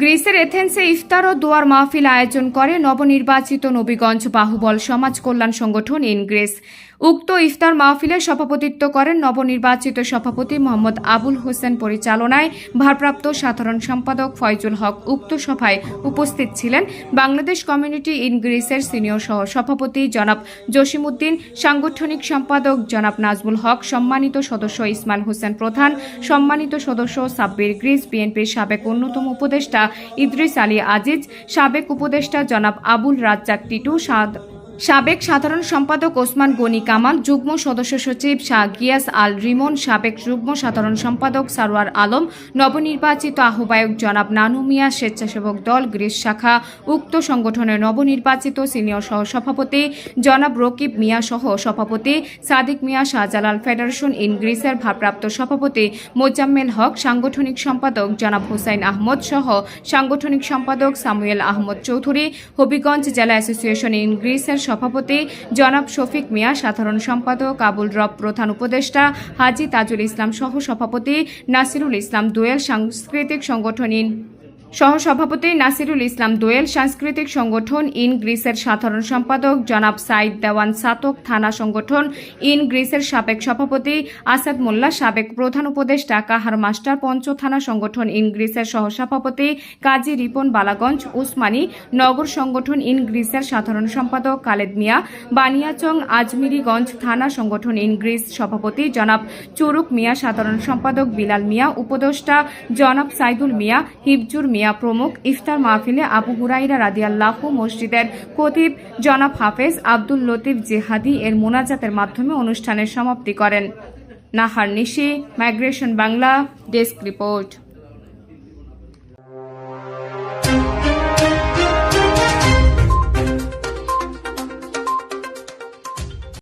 গ্রিসের এথেন্সে ইফতার ও দোয়ার মাহফিল আয়োজন করে নবনির্বাচিত নবীগঞ্জ বাহুবল সমাজ কল্যাণ সংগঠন ইন গ্রিস। উক্ত ইফতার মাহফিলের সভাপতিত্ব করেন নবনির্বাচিত সভাপতি মোহাম্মদ আবুল হোসেন। পরিচালনায় ভারপ্রাপ্ত সাধারণ সম্পাদক ফয়জুল হক উক্ত সভায় উপস্থিত ছিলেন বাংলাদেশ কমিউনিটি ইন গ্রিসের সিনিয়র সহ সভাপতি জনাব জসিমউদ্দিন, সাংগঠনিক সম্পাদক জনাব নাজমুল হক, সম্মানিত সদস্য ইসমাইল হোসেন প্রধান, সম্মানিত সদস্য সাব্বির গ্রিস, বিএনপির সাবেক অন্যতম উপদেষ্টা ইদ্রিস আলী আজিজ, সাবেক উপদেষ্টা জনাব আবুল রাজ্জাক টিটু, সাদ- সাবেক সাধারণ সম্পাদক ওসমান গনি কামাল, যুগ্ম সদস্য সচিব শাহ গিয়াস আল রিমন, সাবেক যুগ্ম সাধারণ সম্পাদক সারোয়ার আলম, নবনির্বাচিত আহ্বায়ক জনাব নানু মিয়া, স্বেচ্ছাসেবক দল গ্রিস শাখা, উক্ত সংগঠনের নবনির্বাচিত সিনিয়র সহসভাপতি জনাব রকিব মিয়া সহ সভাপতি সাদিক মিয়া শাহজালাল ফেডারেশন ইন গ্রিসের ভারপ্রাপ্ত সভাপতি মোজাম্মেল হক, সাংগঠনিক সম্পাদক জনাব হুসাইন আহমদ সহ সাংগঠনিক সম্পাদক সামুয়েল আহমদ চৌধুরী, হবিগঞ্জ জেলা অ্যাসোসিয়েশন ইন গ্রিসের সভাপতি জনাব শফিক মিয়া, সাধারণ সম্পাদক আবুল রব প্রধান উপদেষ্টা হাজি তাজুল ইসলাম সহ সভাপতি নাসিরুল ইসলাম দোয়েল সাংস্কৃতিক সংগঠন সহসভাপতি নাসিরুল ইসলাম দোয়েল, সাংস্কৃতিক সংগঠন ইন গ্রিসের সাধারণ সম্পাদক জনাব সাইদ দেওয়ান সাতক, থানা সংগঠন ইন গ্রিসের সাবেক সভাপতি আসাদ মোল্লা, সাবেক প্রধান উপদেষ্টা কাহার মাস্টার, পঞ্চ থানা সংগঠন ইন গ্রিসের সহসভাপতি কাজী রিপন বালাগঞ্জ, উসমানী নগর সংগঠন ইন গ্রিসের সাধারণ সম্পাদক খালেদ মিয়া, বানিয়াচং আজমিরিগঞ্জ থানা সংগঠন ইন গ্রিস সভাপতি জনাব চুরুক মিয়া, সাধারণ সম্পাদক বিলাল মিয়া, উপদেষ্টা জনাব সাইদুল মিয়া, হিফজুর মিয়া প্রমুখ ইফতার মাহফিলে আবু হুরাইরা রাদিয়াল্লাহ মসজিদের কতিব জনাব হাফেজ আব্দুল লতিফ জেহাদি এর মোনাজাতের মাধ্যমে অনুষ্ঠানের সমাপ্তি করেন। Nahar Nishi, migration Bangla, desk report.